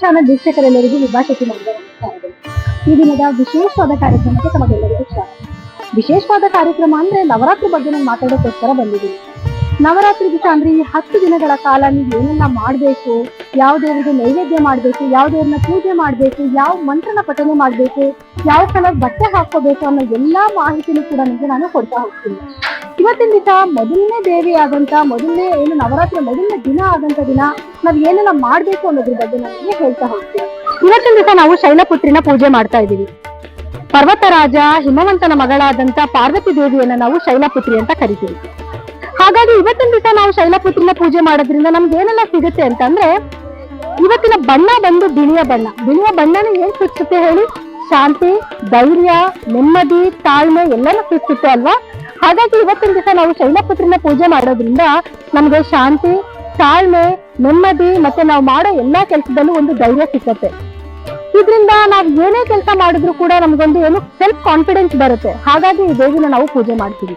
Channel ವೀಕ್ಷಕರೆಲ್ಲರಿಗೂ ಮಾಡಿದ ನಮಸ್ಕಾರಗಳು. ಈ ದಿನದ ವಿಶೇಷವಾದ ಕಾರ್ಯಕ್ರಮಕ್ಕೆ ತಮಗೆಲ್ಲರಿಗೂ ಸ್ವಾಗತ. ವಿಶೇಷವಾದ ಕಾರ್ಯಕ್ರಮ ಅಂದ್ರೆ ನವರಾತ್ರಿ ಬಗ್ಗೆ ನಾನು ಮಾತಾಡೋಕ್ಕೋಸ್ಕರ ಬಂದಿದ್ದೀನಿ. ನವರಾತ್ರಿ ದಿವಸ ಅಂದ್ರೆ ಈ ಹತ್ತು ದಿನಗಳ ಕಾಲ ನೀವು ಏನೆಲ್ಲ ಮಾಡಬೇಕು ಯಾವ ದೇವರಿಗೆ ನೈವೇದ್ಯ ಮಾಡಬೇಕು, ಯಾವ ದೇವ್ರನ್ನ ಪೂಜೆ ಮಾಡಬೇಕು, ಯಾವ ಮಂತ್ರನ ಪಠನೆ ಮಾಡಬೇಕು, ಯಾವ ಕಲರ್ ಬಟ್ಟೆ ಹಾಕೋಬೇಕು ಅನ್ನೋ ಎಲ್ಲಾ ಮಾಹಿತಿನೂ ಕೂಡ ನಿಮಗೆ ನಾನು ಕೊಡ್ತಾ ಹೋಗ್ತೀನಿ. ಇವತ್ತಿನ ದಿನ ಮೊದಲನೇ ದೇವಿ ಆದಂತ, ಮೊದಲನೇ ಏನು ನವರಾತ್ರಿ ಮೊದಲನೇ ದಿನ ಆದಂತ ದಿನ ನಾವ್ ಏನೆಲ್ಲ ಮಾಡ್ಬೇಕು ಅನ್ನೋದ್ರ ಬಗ್ಗೆ ನಾನು ಹೇಳ್ತಾ ಹೋಗ್ತೀನಿ. ಇವತ್ತಿನ ದಿವಸ ನಾವು ಶೈಲಪುತ್ರಿನ ಪೂಜೆ ಮಾಡ್ತಾ ಇದೀವಿ ಪರ್ವತರಾಜ, ಹಿಮವಂತನ ಮಗಳಾದಂತ ಪಾರ್ವತಿ ದೇವಿಯನ್ನ ನಾವು ಶೈಲಪುತ್ರಿ ಅಂತ ಕರಿತೀವಿ. ಹಾಗಾಗಿ ಇವತ್ತಿನ ದಿವಸ ನಾವು ಶೈಲಪುತ್ರಿನ ಪೂಜೆ ಮಾಡೋದ್ರಿಂದ ನಮ್ಗೆ ಏನೆಲ್ಲ ಸಿಗುತ್ತೆ ಅಂತಂದ್ರೆ ಇವತ್ತಿನ ಬಣ್ಣ ಬಂದು ಬಿಳಿಯ ಬಣ್ಣ. ಬಿಳಿಯ ಬಣ್ಣನ ಏನ್ ಸೂಚಿಸುತ್ತೆ ಹೇಳಿ? ಶಾಂತಿ, ಧೈರ್ಯ, ನೆಮ್ಮದಿ, ತಾಳ್ಮೆ ಎಲ್ಲನೂ ಸೂಚಿಸುತ್ತೆ ಅಲ್ವಾ? ಹಾಗಾಗಿ ಇವತ್ತಿನ ದಿವಸ ನಾವು ಶೈಲಪುತ್ರನ ಪೂಜೆ ಮಾಡೋದ್ರಿಂದ ನಮ್ಗೆ ಶಾಂತಿ, ತಾಳ್ಮೆ, ನೆಮ್ಮದಿ ಮತ್ತೆ ನಾವು ಮಾಡೋ ಎಲ್ಲಾ ಕೆಲಸದಲ್ಲೂ ಒಂದು ಧೈರ್ಯ ಸಿಕ್ಕತ್ತೆ. ಇದರಿಂದ ನಾವ್ ಏನೇ ಕೆಲಸ ಮಾಡಿದ್ರು ಕೂಡ ನಮ್ಗೊಂದು ಏನು ಸೆಲ್ಫ್ ಕಾನ್ಫಿಡೆನ್ಸ್ ಬರುತ್ತೆ. ಹಾಗಾಗಿ ಈ ದೇವಿನ ನಾವು ಪೂಜೆ ಮಾಡ್ತೀವಿ.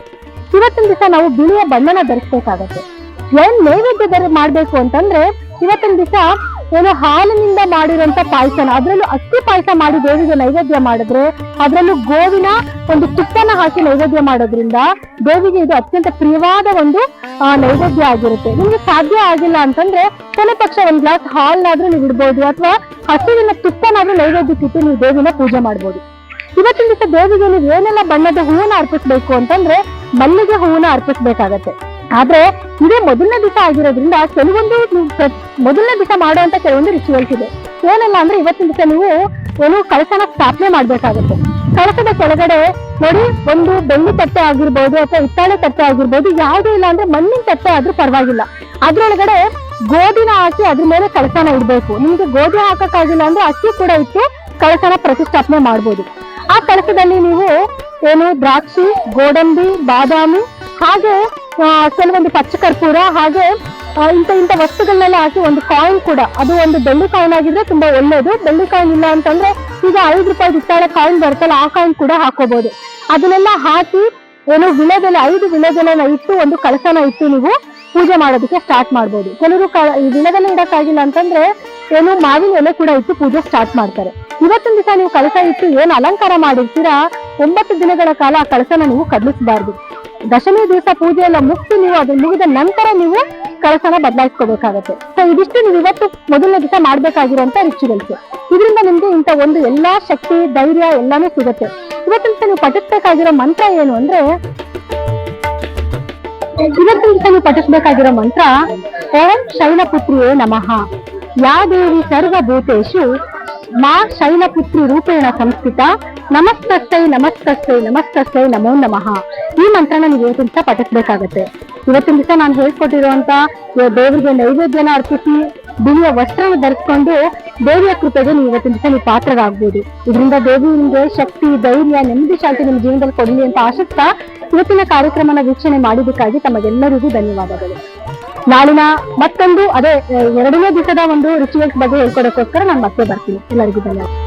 ಇವತ್ತಿನ ದಿವಸ ನಾವು ಬಿಳಿಯ ಬಣ್ಣನ ಧರಿಸ್ಬೇಕಾಗತ್ತೆ. ಏನ್ ನೈವೇದ್ಯ ಮಾಡ್ಬೇಕು ಅಂತಂದ್ರೆ, ಇವತ್ತಿನ ದಿವಸ ಏನು ಹಾಲಿನಿಂದ ಮಾಡಿರುವಂತ ಪಾಯಸನ, ಅದರಲ್ಲೂ ಅಕ್ಕಿ ಪಾಯಸ ಮಾಡಿ ದೇವಿಗೆ ನೈವೇದ್ಯ ಮಾಡಿದ್ರೆ, ಅದರಲ್ಲೂ ಗೋವಿನ ಒಂದು ತುಪ್ಪನ ಹಾಕಿ ನೈವೇದ್ಯ ಮಾಡೋದ್ರಿಂದ ದೇವಿಗೆ ಇದು ಅತ್ಯಂತ ಪ್ರಿಯವಾದ ಒಂದು ನೈವೇದ್ಯ ಆಗಿರುತ್ತೆ. ನಿಮ್ಗೆ ಸಾಧ್ಯ ಆಗಿಲ್ಲ ಅಂತಂದ್ರೆ ಕೊನೆ ಪಕ್ಷ ಒಂದ್ ಗ್ಲಾಸ್ ಹಾಲ್ನಾದ್ರೂ ನೀವು ಇಡ್ಬೋದು, ಅಥವಾ ಹಸುವಿನ ತುಪ್ಪನಾದ್ರೂ ನೈವೇದ್ಯಕ್ಕಿಟ್ಟು ನೀವು ದೇವಿನ ಪೂಜೆ ಮಾಡ್ಬೋದು. ಇವತ್ತಿನ ದಿವಸ ದೇವಿಗೆ ನೀವು ಏನೆಲ್ಲ ಬಣ್ಣದ ಹೂವನ್ನ ಅರ್ಪಿಸ್ಬೇಕು ಅಂತಂದ್ರೆ ಮಲ್ಲಿಗೆ ಹೂವನ್ನ ಅರ್ಪಿಸ್ಬೇಕಾಗತ್ತೆ. ಆದ್ರೆ ಇದೇ ಮೊದಲನೇ ದಿವಸ ಆಗಿರೋದ್ರಿಂದ ಕೆಲವೊಂದು ಮೊದಲನೇ ದಿವಸ ಮಾಡುವಂತ ಕೆಲವೊಂದು ರಿಚುವಲ್ಸ್ ಇದೆ. ಏನೆಲ್ಲ ಅಂದ್ರೆ ಇವತ್ತಿನ ದಿವಸ ನೀವು ಏನು ಕಳಸನ ಸ್ಥಾಪನೆ ಮಾಡ್ಬೇಕಾಗುತ್ತೆ. ಕಳಸದ ಕೆಳಗಡೆ ನೋಡಿ, ಒಂದು ಬೆಳ್ಳಿ ತಟ್ಟೆ ಆಗಿರ್ಬೋದು ಅಥವಾ ಹಿತ್ತಾಳೆ ತಟ್ಟೆ ಆಗಿರ್ಬೋದು, ಯಾವುದೂ ಇಲ್ಲ ಅಂದ್ರೆ ಮಣ್ಣಿನ ತಟ್ಟೆ ಆದ್ರೂ ಪರವಾಗಿಲ್ಲ. ಅದ್ರೊಳಗಡೆ ಗೋಧಿನ ಹಾಕಿ ಅದ್ರ ಮೇಲೆ ಕಳಸನ ಇಡ್ಬೇಕು. ನಿಮ್ಗೆ ಗೋಧಿ ಹಾಕಕ್ಕಾಗಿಲ್ಲ ಅಂದ್ರೆ ಅಕ್ಕಿ ಕೂಡ ಇಟ್ಟು ಕಳಸನ ಪ್ರತಿಷ್ಠಾಪನೆ ಮಾಡ್ಬೋದು. ಆ ಕಳಸದಲ್ಲಿ ನೀವು ಏನು ದ್ರಾಕ್ಷಿ, ಗೋಡಂಬಿ, ಬಾದಾಮಿ ಹಾಗೆ ಕೆಲವೊಂದು ಪಚ್ಚ ಕರ್ಪೂರ ಹಾಗೆ ಇಂಥ ಇಂಥ ವಸ್ತುಗಳನ್ನೆಲ್ಲ ಹಾಕಿ ಒಂದು ಕಾಯಿನ್ ಕೂಡ. ಅದು ಒಂದು ಬೆಳ್ಳಿ ಕಾಯಿನ್ ಆಗಿದ್ರೆ ತುಂಬಾ ಒಳ್ಳೇದು. ಬೆಳ್ಳಿ ಕಾಯಿನ್ ಇಲ್ಲ ಅಂತಂದ್ರೆ ಈಗ ಐದು ರೂಪಾಯಿ ಇತ್ತಾಳೆ ಕಾಯಿನ್ ಬರುತ್ತಲ್ಲ, ಆ ಕಾಯಿನ್ ಕೂಡ ಹಾಕೋಬಹುದು ಅದನ್ನೆಲ್ಲ ಹಾಕಿ ಏನು ವಿಳೆದೆಲೆ ಐದು ವಿಳೆದೆಲೆನ ಇಟ್ಟು ಒಂದು ಕಳಸನ ಇಟ್ಟು ನೀವು ಪೂಜೆ ಮಾಡೋದಕ್ಕೆ ಸ್ಟಾರ್ಟ್ ಮಾಡ್ಬೋದು. ಕೆಲವರು ವಿಳೆದೆಲೆ ಇಡಕ್ಕಾಗಿಲ್ಲ ಅಂತಂದ್ರೆ ಏನು ಮಾವಿನ ಎಲೆ ಕೂಡ ಇಟ್ಟು ಪೂಜೆ ಸ್ಟಾರ್ಟ್ ಮಾಡ್ತಾರೆ. ಇವತ್ತಿನ ದಿವಸ ನೀವು ಕಳಸ ಇಟ್ಟು ಏನ್ ಅಲಂಕಾರ ಮಾಡಿರ್ತೀರಾ? ಒಂಬತ್ತು ದಿನಗಳ ಕಾಲ ಆ ಕಳಸನ ನೀವು ಕದಲಿಸಬಾರ್ದು ದಶಮಿ ದಿವಸ ಪೂಜೆ ಎಲ್ಲ ಮುಗಿಸಿ ನೀವು ಅದು ಮುಗಿದ ನಂತರ ನೀವು ಕಳಸನ ಬದಲಾಯಿಸ್ಕೋಬೇಕಾಗತ್ತೆ. ಸೊ ಇದಿಷ್ಟು ನೀವು ಇವತ್ತು ಮೊದಲನೇ ದಿವಸ ಮಾಡ್ಬೇಕಾಗಿರುವಂತ ರಿಚುವಲ್ಸ್ ಇದರಿಂದ ನಿಮ್ಗೆ ಇಂಥ ಒಂದು ಎಲ್ಲಾ ಶಕ್ತಿ, ಧೈರ್ಯ ಎಲ್ಲಾನು ಸಿಗುತ್ತೆ. ಇವತ್ತಿನ ನೀವು ಪಠಿಸ್ಬೇಕಾಗಿರೋ ಮಂತ್ರ ಏನು ಅಂದ್ರೆ ಇವತ್ತಿನ ನೀವು ಪಠಿಸ್ಬೇಕಾಗಿರೋ ಮಂತ್ರ, ಓಂ ಶೈಲಪುತ್ರಿಯೇ ನಮಃ. ಯಾ ದೇವಿ ಸರ್ವಭೂತೇಶು ಮಾ ಶೈಲಪುತ್ರಿ ರೂಪೇಣ ಸಂಸ್ಥಿತ. ನಮಸ್ತಸ್ಥೈ ನಮಸ್ತಸ್ಥೈ ನಮಸ್ತೈ ನಮೋ ನಮಃ. ಈ ಮಂತ್ರನ ನೀವು ಇವತ್ತಿನ ದಿವಸ ಪಠಿಸ್ಬೇಕಾಗತ್ತೆ. ಇವತ್ತಿನ ದಿವಸ ನಾನು ಹೇಳ್ಕೊಟ್ಟಿರುವಂತ ದೇವರಿಗೆ ನೈವೇದ್ಯನ ಅರ್ಪಿಸಿ, ಬಿಳಿಯ ವಸ್ತ್ರನ ಧರಿಸ್ಕೊಂಡು ದೇವಿಯ ಕೃಪೆಗೆ ನೀವು ಇವತ್ತಿನ ದಿವಸ ನೀವು ಪಾತ್ರರಾಗ್ಬೋದು. ಇದರಿಂದ ದೇವಿ ನಿಮ್ಗೆ ಶಕ್ತಿ, ಧೈರ್ಯ, ನೆಮ್ಮದಿ, ಶಾಂತಿ ನಿಮ್ಮ ಜೀವನದಲ್ಲಿ ಕೊಡಲಿ ಅಂತ ಆಶಿಸ್ತಾ ಇವತ್ತಿನ ಕಾರ್ಯಕ್ರಮನ ವೀಕ್ಷಣೆ ಮಾಡಿದ್ದಕ್ಕಾಗಿ ತಮಗೆಲ್ಲರಿಗೂ ಧನ್ಯವಾದಗಳು. ನಾಳಿನ ಮತ್ತೊಂದು ಅದೇ ಎರಡನೇ ದಿವಸದ ಒಂದು ರಿಚುವಲ್ಸ್ ಬಗ್ಗೆ ಹೇಳ್ಕೊಡೋಕ್ಕೋಸ್ಕರ ನಾನು ಮತ್ತೆ ಬರ್ತೀನಿ. ಎಲ್ಲರಿಗೂ ಧನ್ಯವಾದ.